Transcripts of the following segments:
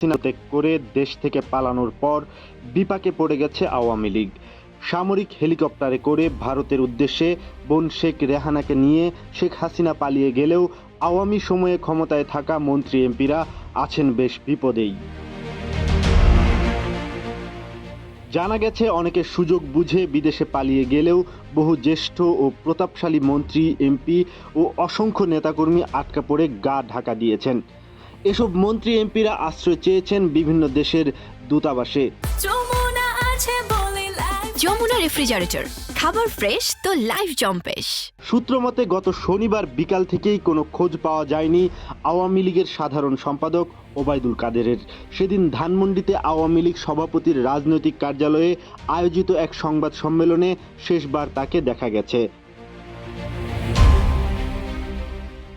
ত্যাগ করে দেশ থেকে পালানোর পর বিপাকে পড়ে গেছে আওয়ামী লীগ। সামরিক হেলিকপ্টারে করে ভারতের উদ্দেশ্যে বোন শেখ রেহানাকে নিয়ে শেখ হাসিনা পালিয়ে গেলেও আওয়ামী সময়ে ক্ষমতায় থাকা মন্ত্রী এমপিরা আছেন বেশ বিপদেই। জানা গেছে, অনেকে সুযোগ বুঝে বিদেশে পালিয়ে গেলেও বহু জ্যেষ্ঠ ও প্রতাপশালী মন্ত্রী, এমপি ও অসংখ্য নেতাকর্মী আটকা পড়ে গা ঢাকা দিয়েছেন। এসব মন্ত্রী এমপিরা আশ্রয় চেয়েছেন বিভিন্ন দেশের দূতাবাসে। যমুনা আছে বলে রেফ্রিজারেটর খাবার ফ্রেশ তো লাইফ জম্পেশ। সূত্র মতে গত শনিবার বিকাল থেকেই কোনো খোঁজ পাওয়া যায়নি আওয়ামী লীগের সাধারণ সম্পাদক ওবায়দুল কাদেরের। সেদিন ধানমন্ডিতে আওয়ামী লীগ সভাপতির রাজনৈতিক কার্যালয়ে আয়োজিত এক সংবাদ সম্মেলনে শেষবার তাকে দেখা গেছে।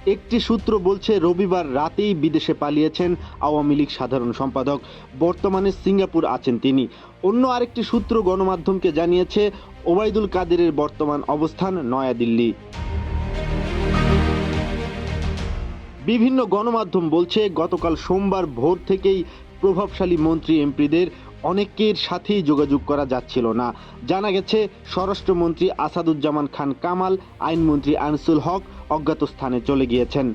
একটি সূত্র বলছে, রবিবার রাতেই বিদেশে পালিয়েছেন আওয়ামী লীগ সাধারণ সম্পাদক। বর্তমানে সিঙ্গাপুর আছেন তিনি। অন্য আরেকটি সূত্র গণমাধ্যমকে জানিয়েছে, ওবায়দুল কাদেরের বর্তমান অবস্থান নয়াদিল্লি। বিভিন্ন গণমাধ্যম বলছে, গতকাল সোমবার ভোর থেকেই প্রভাবশালী মন্ত্রী এমপিদের অনেকের সাথেই যোগাযোগ করা যাচ্ছিল না। জানা গেছে, স্বরাষ্ট্রমন্ত্রী আসাদুজ্জামান খান কামাল, আইনমন্ত্রী আনিসুল হক অজ্ঞাত স্থানে চলে গিয়েছেন।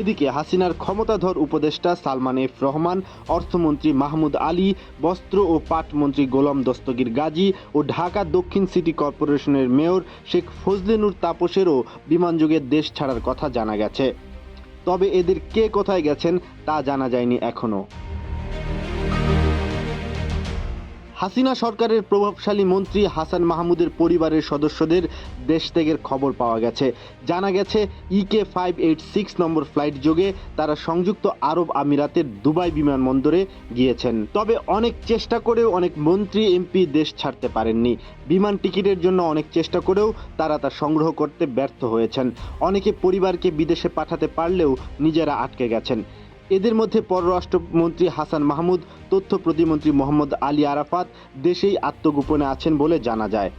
এদিকে হাসিনার ক্ষমতাধর উপদেষ্টা সালমান এফ রহমান, অর্থমন্ত্রী মাহমুদ আলী, বস্ত্র ও পাট মন্ত্রী গোলাম দস্তগীর গাজী ও ঢাকা দক্ষিণ সিটি কর্পোরেশনের মেয়র শেখ ফজলেনুর তাপসেরও বিমানযোগে দেশ ছাড়ার কথা জানা গেছে। তবে এদের কে কোথায় গেছেন তা জানা যায়নি এখনও হাসিনা সরকারের প্রভাবশালী মন্ত্রী হাসান মাহমুদের পরিবারের সদস্যদের দেশ ত্যাগের খবর পাওয়া গেছে। জানা গেছে ইকে ফাইভ এইট সিক্স নম্বর ফ্লাইট যোগে তারা সংযুক্ত আরব আমিরাতের দুবাই বিমানবন্দরে গিয়েছেন। তবে অনেক চেষ্টা করেও অনেক মন্ত্রী, এমপি দেশ ছাড়তে পারেননি। বিমান টিকিটের জন্য অনেক চেষ্টা করেও তারা তা সংগ্রহ করতে ব্যর্থ হয়েছেন। অনেকে পরিবারকে বিদেশে পাঠাতে পারলেও নিজেরা আটকে গেছেন। এদের মধ্যে পররাষ্ট্রমন্ত্রী হাসান মাহমুদ, তথ্য প্রতিমন্ত্রী মোহাম্মদ আলী আরাফাত দেশেই আত্মগোপনে আছেন বলে জানা যায়।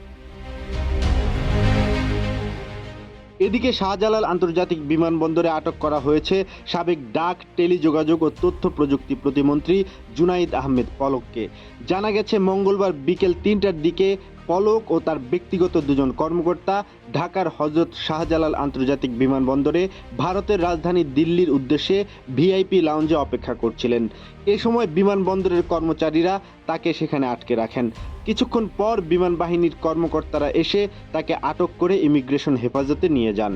এদিকে শাহজালাল আন্তর্জাতিক বিমানবন্দরে আটক করা হয়েছে সাবেক ডাক, টেলিযোগাযোগ ও তথ্য প্রযুক্তি প্রতিমন্ত্রী জুনাইদ আহমেদ পলককে। জানা গেছে, মঙ্গলবার বিকেল তিনটার দিকে পলক ও তার ব্যক্তিগত দুজন কর্মকর্তা ঢাকার হজরত শাহজালাল আন্তর্জাতিক বিমানবন্দরে ভারতের রাজধানী দিল্লির উদ্দেশ্যে ভিআইপি লাউঞ্জে অপেক্ষা করছিলেন। এ সময় বিমানবন্দরের কর্মচারীরা তাকে সেখানে আটকে রাখেন। কিছুক্ষণ পর বিমান বাহিনীর কর্মকর্তারা এসে তাকে আটক করে ইমিগ্রেশন হেফাজতে নিয়ে যান।